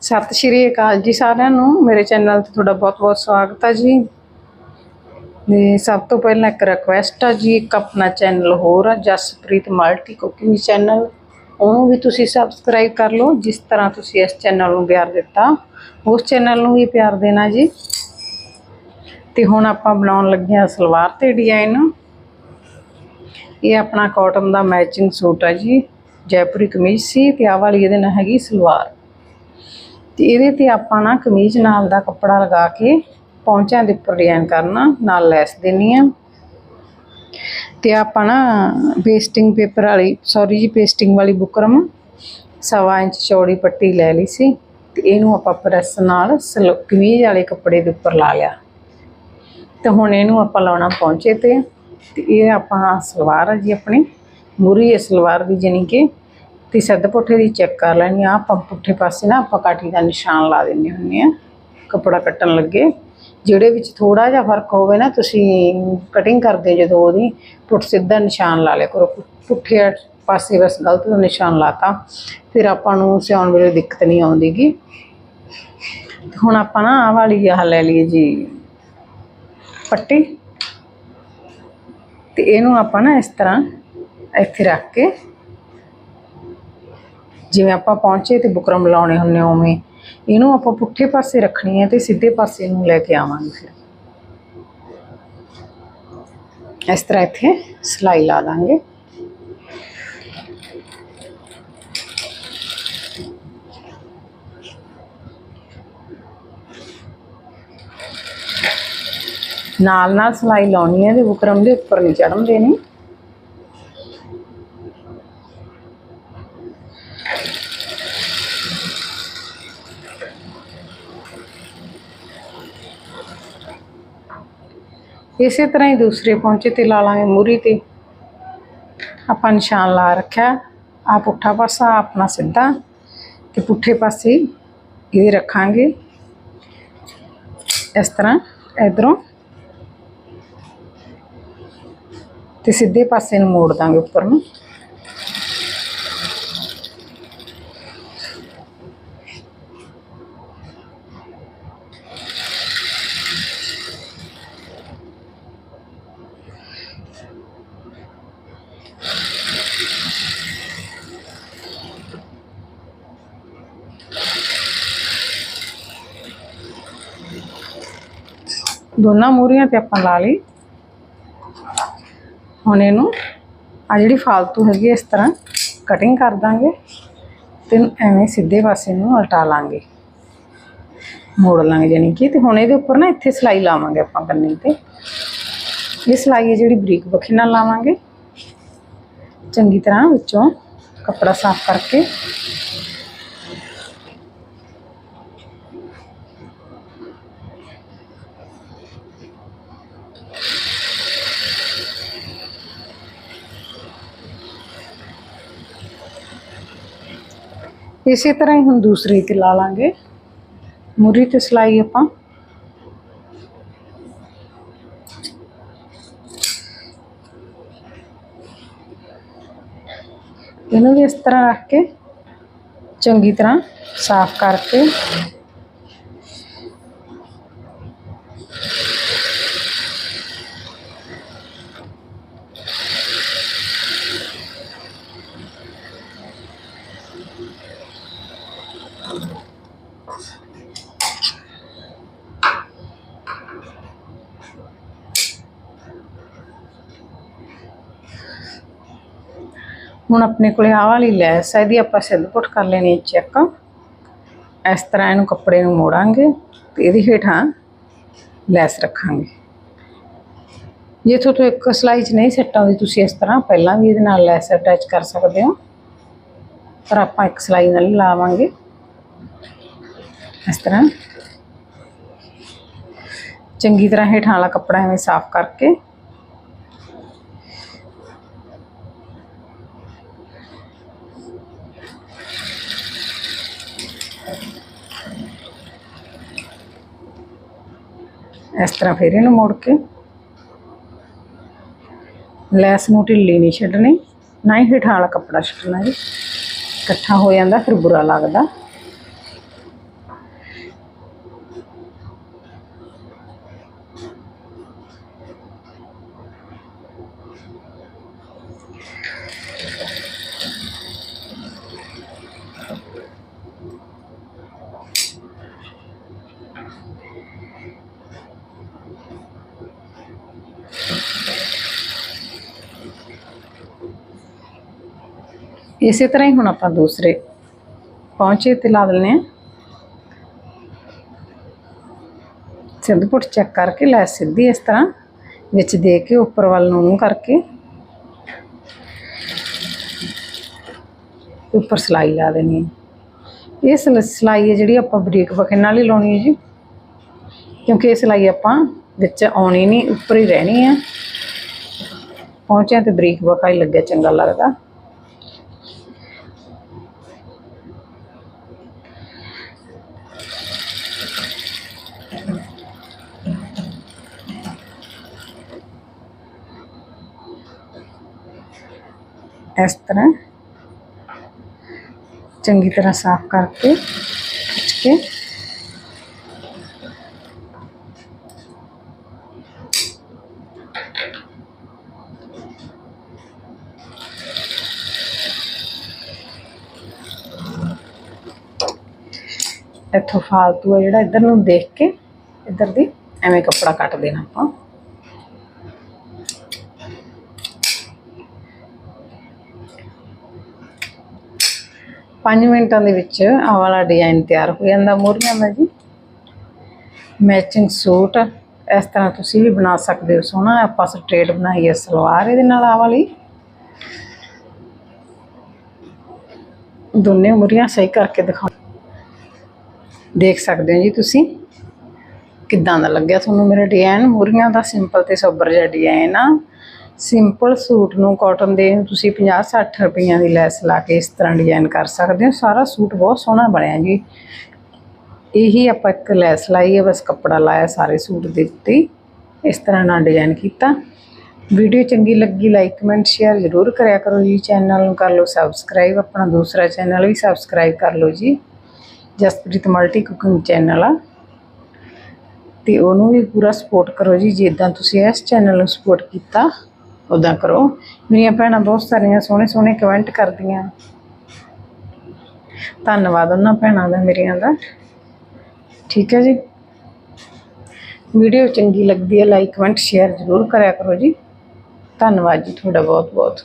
ਸਤਿ ਸ਼੍ਰੀ ਅਕਾਲ ਜੀ ਸਾਰਿਆਂ ਨੂੰ। ਮੇਰੇ ਚੈਨਲ ਤੇ ਤੁਹਾਡਾ ਬਹੁਤ-ਬਹੁਤ ਸਵਾਗਤ ਹੈ ਜੀ। ਤੇ ਸਭ ਤੋਂ ਪਹਿਲਾਂ ਇੱਕ ਰਿਕੁਐਸਟ ਆ ਜੀ, ਇੱਕ ਆਪਣਾ ਚੈਨਲ ਹੋਰ ਆ, ਜਸਪ੍ਰੀਤ ਮਲਟੀ ਕੁਕਿੰਗ ਚੈਨਲ। ਉਹਨੂੰ ਵੀ ਤੁਸੀਂ ਸਬਸਕ੍ਰਾਈਬ ਕਰ ਲਓ, ਜਿਸ ਤਰ੍ਹਾਂ ਤੁਸੀਂ ਇਸ ਚੈਨਲ ਨੂੰ ਪਿਆਰ ਦਿੱਤਾ। ਉਸ ਚੈਨਲ ਨੂੰ ਵੀ ਪਿਆਰ ਦੇਣਾ ਜੀ। ਤੇ ਹੁਣ ਆਪਾਂ ਬਣਾਉਣ ਲੱਗੇ ਹਾਂ ਸਲਵਾਰ ਤੇ ਡਿਜ਼ਾਈਨ ਇਹ ਆਪਣਾ ਕਾਟਨ ਦਾ ਮੈਚਿੰਗ ਸੂਟ ਹੈ ਜੀ, ਜੈਪੁਰੀ ਕਮੀਜ਼ ਸੀ ਤੇ ਆਹ ਵਾਲੀ ਇਹਦੇ ਨਾਲ ਹੈਗੀ ਸਲਵਾਰ। ਤੇ ਇਹਦੇ ਤੇ ਆਪਾਂ ਨਾ ਕਮੀਜ਼ ਨਾਲ ਦਾ ਕੱਪੜਾ ਲਗਾ ਕੇ ਪੌਂਚਿਆਂ ਦੇ ਉੱਪਰ ਡਿਜ਼ਾਈਨ ਕਰਨਾ, ਨਾਲ ਲੈਸ ਦੇਣੀ ਆ। ਤੇ ਆਪਾਂ ਨਾ ਪੇਸਟਿੰਗ ਪੇਪਰ ਵਾਲੀ ਸੌਰੀ ਜੀ ਪੇਸਟਿੰਗ ਵਾਲੀ ਬੁਕਰਮ ਸਵਾ ਇੰਚ ਚੌੜੀ ਪੱਟੀ ਲੈ ਲਈ ਸੀ ਤੇ ਇਹਨੂੰ ਆਪਾਂ ਪ੍ਰੈਸ ਨਾਲ ਸਲ- ਕਮੀਜ਼ ਵਾਲੇ ਕੱਪੜੇ ਦੇ ਉੱਪਰ ਲਾ ਲਿਆ। ਤੇ ਹੁਣ ਇਹਨੂੰ ਆਪਾਂ ਲਾਉਣਾ ਪਹੁੰਚੇ ਤੇ ਤੇ ਇਹ ਆਪਾਂ ਸਲਵਾਰ ਹੈ ਜੀ ਆਪਣੀ ਮੂਰੀ ਹੈ ਸਲਵਾਰ ਦੀ ਜਾਣੀ ਕਿ ਤੇ ਸੱਦ ਪੁੱਠੇ ਦੀ ਚੈੱਕ ਕਰ ਲੈਣੀ ਆ। ਆਪਾਂ ਪੁੱਠੇ ਪਾਸੇ ਨਾ ਆਪਾਂ ਕਾਠੀ ਦਾ ਨਿਸ਼ਾਨ ਲਾ ਦਿੰਦੇ ਹੁੰਦੇ ਆ। ਕੱਪੜਾ ਕੱਟਣ ਲੱਗੇ। ਜਿਹੜੇ ਵਿੱਚ ਥੋੜਾ ਜਿਹਾ ਫ਼ਰਕ ਹੋਵੇ ਨਾ, ਤੁਸੀਂ ਕਟਿੰਗ ਕਰਦੇ ਜਦੋਂ ਉਹਦੀ, ਪੁੱਠ ਸਿੱਧਾ ਨਿਸ਼ਾਨ ਲਾ ਲਿਆ ਕਰੋ। ਪੁ- ਪੁੱਠੇ ਪਾਸੇ ਬਸ ਗਲਤ ਦਾ ਨਿਸ਼ਾਨ ਲਾਤਾ। ਫਿਰ ਆਪਾਂ ਨੂੰ ਸਿਆਉਣ ਵੇਲੇ ਦਿੱਕਤ ਨਹੀਂ ਆਉਂਦੀਗੀ। ਤੇ ਹੁਣ ਆਪਾਂ ਨਾ ਆਹ ਵਾਲੀ ਆਹ ਲੈ ਲਈਏ ਜੀ, ਪੱਟੀ। ਤੇ ਇਹਨੂੰ ਆਪਾਂ ਨਾ ਇਸ ਤਰ੍ਹਾਂ ਇੱਥੇ ਰੱਖ ਕੇ ਜਿਵੇਂ ਆਪਾਂ ਪਹੁੰਚੇ ਤੇ ਬੁਕਰਮ ਲਾਉਣੇ ਹੁੰਨੇ ਉਵੇਂ, ਇਹਨੂੰ ਆਪਾਂ ਪੁੱਠੇ ਪਾਸੇ ਰੱਖਣੀ ਹੈ ਤੇ ਸਿੱਧੇ ਪਾਸੇ ਨੂੰ ਲੈ ਕੇ ਆਵਾਂਗੇ ਫਿਰ। ਇਸ ਤਰ੍ਹਾਂ ਇੱਥੇ ਸਲਾਈ ਲਾ ਦਾਂਗੇ ਨਾਲ ਨਾਲ ਸਲਾਈ ਲਾਉਣੀ ਹੈ ਤੇ ਬੁਕਰਮ ਦੇ ਉੱਪਰ ਨਹੀਂ ਚੜਨ ਦੇਣੀ ਇਸੇ ਤਰ੍ਹਾਂ ਹੀ ਦੂਸਰੇ ਪੌਂਚੇ ਤੇ ਲਾ ਲਾਂਗੇ ਮੂਰੀ ਤੇ। ਆਪਾਂ ਨਿਸ਼ਾਨ ਲਾ ਰੱਖਿਆ। ਆ ਪੁੱਠਾ ਪਾਸਾ ਆਪਣਾ ਸਿੱਧਾ। ਤੇ ਪੁੱਠੇ ਪਾਸੇ ਇਹ ਰੱਖਾਂਗੇ। ਇਸ ਤਰ੍ਹਾਂ ਇਧਰੋਂ। ਤੇ ਸਿੱਧੇ ਪਾਸੇ ਨੂੰ ਮੋੜ ਦਾਂਗੇ ਉੱਪਰ ਨੂੰ। ਦੋਨਾਂ ਮੂਰੀਆਂ ਤੇ ਆਪਾਂ ਲਾ ਲਈ। ਹੁਣ ਇਹਨੂੰ ਆ ਜਿਹੜੀ ਫਾਲਤੂ ਹੈਗੀ ਇਸ ਤਰ੍ਹਾਂ ਕਟਿੰਗ ਕਰ ਦਾਂਗੇ ਤੇ ਐਵੇਂ ਸਿੱਧੇ ਪਾਸੇ ਨੂੰ ਉਲਟਾ ਲਾਂਗੇ। ਮੋੜ ਲਾਂਗੇ ਜਾਨੀ ਕਿ ਤੇ ਹੁਣ ਇਹਦੇ ਉੱਪਰ ਨਾ ਇੱਥੇ ਸਲਾਈ ਲਾਵਾਂਗੇ ਆਪਾਂ ਕੰਨੀ ਤੇ। ਇਹ ਸਲਾਈ ਹੈ ਜਿਹੜੀ ਬਰੀਕ ਬੱਖੀ ਨਾਲ ਲਾਵਾਂਗੇ। ਚੰਗੀ ਤਰ੍ਹਾਂ ਵਿੱਚੋਂ ਕੱਪੜਾ ਸਾਫ਼ ਕਰਕੇ ਇਸੇ ਤਰ੍ਹਾਂ ਹੀ ਹੁਣ ਦੂਸਰੀ ਤੇ ਲਾ ਲਾਂਗੇ। ਮੁਰੀ ਤੇ ਸਲਾਈ ਆਪਾਂ। ਇਹਨੂੰ ਵੀ ਇਸ ਤਰ੍ਹਾਂ ਰੱਖ ਕੇ ਚੰਗੀ ਤਰ੍ਹਾਂ ਸਾਫ਼ ਕਰਕੇ ਹੁਣ ਆਪਣੇ ਕੋਲੇ ਆਹ ਵਾਲੀ ਲੈਸ ਹੈ ਇਹਦੀ ਆਪਾਂ ਸਿੱਧ ਪੁੱਟ ਕਰ ਲੈਣੀ ਚੈੱਕ। ਇਸ ਤਰ੍ਹਾਂ ਇਹਨੂੰ ਕੱਪੜੇ ਨੂੰ ਮੋੜਾਂਗੇ ਤੇ ਇਹਦੀ ਹੇਠਾਂ ਲੈਸ ਰੱਖਾਂਗੇ। ਜੇ ਤੁਹਾਨੂੰ ਇੱਕ ਸਲਾਈ 'ਚ ਨਹੀਂ ਸੈੱਟ ਆਉਂਦੀ, ਤੁਸੀਂ ਇਸ ਤਰ੍ਹਾਂ ਪਹਿਲਾਂ ਵੀ ਇਹਦੇ ਨਾਲ ਲੈਸ ਅਟੈਚ ਕਰ ਸਕਦੇ ਹੋ। ਪਰ ਆਪਾਂ ਇੱਕ ਸਲਾਈ ਨਾਲ ਹੀ ਲਾਵਾਂਗੇ ਇਸ ਤਰ੍ਹਾਂ ਚੰਗੀ ਤਰ੍ਹਾਂ ਹੇਠਾਂ ਵਾਲਾ ਕੱਪੜਾ ਐਵੇਂ ਸਾਫ਼ ਕਰਕੇ ਇਸ ਤਰ੍ਹਾਂ ਫਿਰ ਇਹਨੂੰ ਮੋੜ ਕੇ ਲੈਸ ਨੂੰ ਢਿੱਲੀ ਨਹੀਂ ਛੱਡਣੀ ਨਾ ਹੀ ਹੇਠਾਂ ਵਾਲਾ ਕੱਪੜਾ ਛੱਡਣਾ ਜੀ ਇਕੱਠਾ ਹੋ ਜਾਂਦਾ ਫਿਰ ਬੁਰਾ ਲੱਗਦਾ। ਇਸੇ ਤਰ੍ਹਾਂ ਹੀ ਹੁਣ ਆਪਾਂ ਦੂਸਰੇ ਪਹੁੰਚੇ ਤੇ ਲਾ ਦਿੰਦੇ ਹਾਂ। ਸਿੱਧ ਪੁੱਟ ਚੈੱਕ ਕਰਕੇ ਲੈ ਸਿੱਧੀ ਇਸ ਤਰ੍ਹਾਂ ਵਿੱਚ ਦੇ ਕੇ ਉੱਪਰ ਵੱਲ ਨੂੰ ਮੂੰਹ ਕਰਕੇ ਉੱਪਰ ਸਲਾਈ ਲਾ ਦੇਣੀ ਹੈ। ਇਹ ਸਲ- ਸਲਾਈ ਹੈ ਜਿਹੜੀ ਆਪਾਂ ਬਰੀਕ ਵਕੇ ਨਾਲ ਹੀ ਲਾਉਣੀ ਹੈ ਜੀ। ਕਿਉਂਕਿ ਇਹ ਸਲਾਈ ਆਪਾਂ ਵਿੱਚ ਆਉਣੀ ਨਹੀਂ, ਉੱਪਰ ਹੀ ਰਹਿਣੀ ਹੈ। ਪਹੁੰਚਿਆ ਤੇ ਬਰੀਕ ਵਕਾ ਹੀ ਲੱਗਿਆ ਚੰਗਾ ਲੱਗਦਾ। ਇਸ ਤਰ੍ਹਾਂ ਚੰਗੀ ਤਰ੍ਹਾਂ ਸਾਫ਼ ਕਰਕੇ ਖਿੱਚ ਕੇ ਇੱਥੋਂ ਫਾਲਤੂ ਹੈ ਜਿਹੜਾ ਇੱਧਰ ਨੂੰ ਦੇਖ ਕੇ ਇੱਧਰ ਦੀ ਐਵੇਂ ਕੱਪੜਾ ਕੱਟ ਦੇਣਾ ਆਪਾਂ। ਪੰਜ ਮਿੰਟਾਂ ਦੇ ਵਿੱਚ ਆਹ ਵਾਲਾ ਡਿਜ਼ਾਈਨ ਤਿਆਰ ਹੋ ਜਾਂਦਾ। ਮੋਹਰੀਆਂ ਦਾ ਜੀ ਮੈਚਿੰਗ ਸੂਟ, ਇਸ ਤਰ੍ਹਾਂ ਤੁਸੀਂ ਵੀ ਬਣਾ ਸਕਦੇ ਹੋ। ਸੋਹਣਾ ਆਪਾਂ ਸਟ੍ਰੇਟ ਬਣਾਈ ਹੈ ਸਲਵਾਰ ਇਹਦੇ ਨਾਲ ਆਹ ਵਾਲੀ। ਦੋਨੇ ਮੁਰੀਆਂ ਸਹੀ ਕਰਕੇ ਦਿਖਾ। ਦੇਖ ਸਕਦੇ ਹੋ ਜੀ ਤੁਸੀਂ ਕਿੱਦਾਂ ਦਾ ਲੱਗਿਆ ਤੁਹਾਨੂੰ ਮੇਰਾ ਡਿਜ਼ਾਈਨ ਮੁਰੀਆਂ ਦਾ ਸਿੰਪਲ ਤੇ ਸੋਬਰ ਜਿਹਾ ਡਿਜ਼ਾਈਨ ਆ। ਸਿੰਪਲ ਸੂਟ ਨੂੰ ਕਾਟਨ ਦੇ ਤੁਸੀਂ 50 60 ਰੁਪਈਆਂ ਦੀ ਲੈਸ ਲਾ ਕੇ ਇਸ ਤਰ੍ਹਾਂ ਡਿਜ਼ਾਈਨ ਕਰ ਸਕਦੇ ਹੋ। ਸਾਰਾ ਸੂਟ ਬਹੁਤ ਸੋਹਣਾ ਬਣਿਆ ਜੀ। ਇਹੀ ਆਪਾਂ ਇੱਕ ਲੈਸ ਲਾਈ ਹੈ, ਬਸ ਕੱਪੜਾ ਲਾਇਆ ਸਾਰੇ ਸੂਟ ਦੇ ਉੱਤੇ। ਇਸ ਤਰ੍ਹਾਂ ਨਾਲ ਡਿਜ਼ਾਈਨ ਕੀਤਾ। ਵੀਡੀਓ ਚੰਗੀ ਲੱਗੀ ਲਾਈਕ ਕਮੈਂਟ ਸ਼ੇਅਰ ਜ਼ਰੂਰ ਕਰਿਆ ਕਰੋ ਜੀ। ਚੈਨਲ ਨੂੰ ਕਰ ਲਓ ਸਬਸਕ੍ਰਾਈਬ ਆਪਣਾ ਦੂਸਰਾ ਚੈਨਲ ਵੀ ਸਬਸਕ੍ਰਾਈਬ ਕਰ ਲਓ ਜੀ। ਜਸਪ੍ਰੀਤ ਮਲਟੀ ਕੁਕਿੰਗ ਚੈਨਲ ਆ। ਤੇ ਉਹਨੂੰ ਵੀ ਪੂਰਾ ਸਪੋਰਟ ਕਰੋ ਜੀ, ਜਿੱਦਾਂ ਤੁਸੀਂ ਇਸ ਚੈਨਲ ਨੂੰ ਸਪੋਰਟ ਕੀਤਾ। ਉਦਾਂ ਕਰੋ। ਮੇਰੀਆਂ ਭੈਣਾਂ ਬਹੁਤ ਸਾਰੀਆਂ ਸੋਹਣੇ ਸੋਹਣੇ ਕਮੈਂਟ ਕਰਦੀਆਂ। ਧੰਨਵਾਦ ਉਹਨਾਂ ਭੈਣਾਂ ਦਾ, ਮੇਰੀਆਂ ਦਾ। ਠੀਕ ਹੈ ਜੀ। ਵੀਡੀਓ ਚੰਗੀ ਲੱਗਦੀ ਹੈ ਲਾਈਕ ਕਮੈਂਟ ਸ਼ੇਅਰ ਜ਼ਰੂਰ ਕਰਿਆ ਕਰੋ ਜੀ। ਧੰਨਵਾਦ ਜੀ, ਤੁਹਾਡਾ ਬਹੁਤ ਬਹੁਤ